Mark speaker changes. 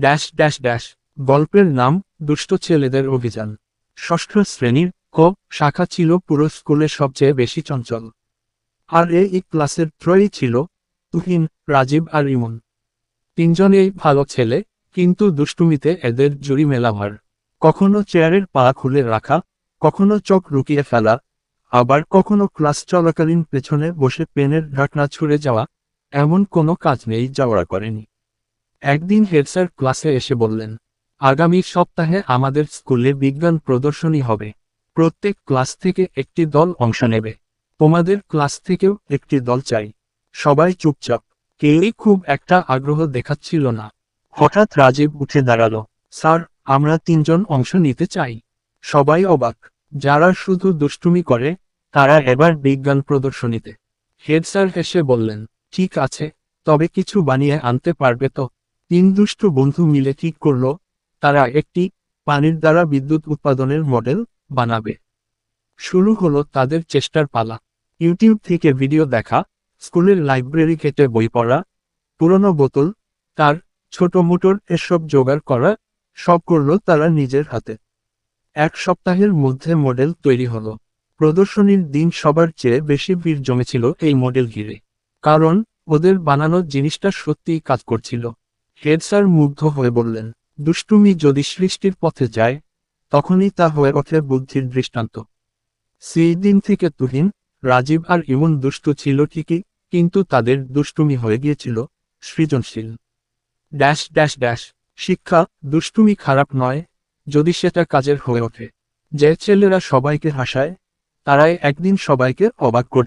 Speaker 1: Dash dash dash. গল্পের নাম, দুষ্ট ছেলেদের অভিযান। ষষ্ঠ শ্রেণির ক, শাখা ছিল পুরো স্কুলের সবচেয়ে বেশি চঞ্চল। আর এই ক্লাসের ত্রয়ই ছিল তুহিন, রাজীব আর ইমন। তিনজনেই ভালো ছেলে, কিন্তু দুষ্টুমিতে এদের জুড়ি মেলাভার। কখনো চেয়ারের পা খুলে রাখা, কখনো চোখ রুকিয়ে ফেলা, আবার কখনো ক্লাস চলাকালীন পেছনে বসে পেনের ঢাকনা ছুঁড়ে যাওয়া, এমন কোনো কাজ নেই যা ওরা করেনি। একদিন হেড স্যার ক্লাসে এসে বললেন, আগামী সপ্তাহে আমাদের স্কুলে বিজ্ঞান প্রদর্শনী হবে। প্রত্যেক ক্লাস থেকে একটি দল অংশ নেবে। তোমাদের ক্লাস থেকেও একটি দল চাই। সবাই চুপচাপ। কেউই খুব একটা আগ্রহ দেখাচ্ছিল না। হঠাৎ রাজীব উঠে দাঁড়াল, স্যার, আমরা তিনজন অংশ নিতে চাই। সবাই অবাক। যারা শুধু দুষ্টুমি করে, তারা এবার বিজ্ঞান প্রদর্শনীতে। হেড স্যার হেসে বললেন, ঠিক আছে, তবে কিছু বানিয়ে আনতে পারবে তো? তিন দুষ্টু বন্ধু মিলে ঠিক করল, তারা একটি পানির দ্বারা বিদ্যুৎ উৎপাদনের মডেল বানাবে। শুরু হলো তাদের চেষ্টার পালা। ইউটিউব থেকে ভিডিও দেখা, স্কুলের লাইব্রেরি কেটে বই পড়া, পুরনো বোতল, তার ছোট মোটর এসব জোগাড় করা, সব করল তারা নিজের হাতে। এক সপ্তাহের মধ্যে মডেল তৈরি হলো। প্রদর্শনীর দিন সবার চেয়ে বেশি ভিড় জমেছিল এই মডেল ঘিরে। কারণ ওদের বানানো জিনিসটা সত্যিই কাজ করছিল। হেড স্যার মুগ্ধ হয়ে বললেন, দুষ্টুমি যদি সৃষ্টির পথে যায়, তখনই তা হয়ে ওঠে বুদ্ধির দৃষ্টান্ত। সেই দিন থেকে তুহিন, রাজীব আর ইমন দুষ্টু ছিল ঠিকই, কিন্তু তাদের দুষ্টুমি হয়ে গিয়েছিল সৃজনশীল। ড্যাশ ড্যাশ ড্যাশ, শিক্ষা, দুষ্টুমি খারাপ নয়, যদি সেটা কাজের হয়ে ওঠে। যে ছেলেরা সবাইকে হাসায়, তারাই একদিন সবাইকে অবাক করতে।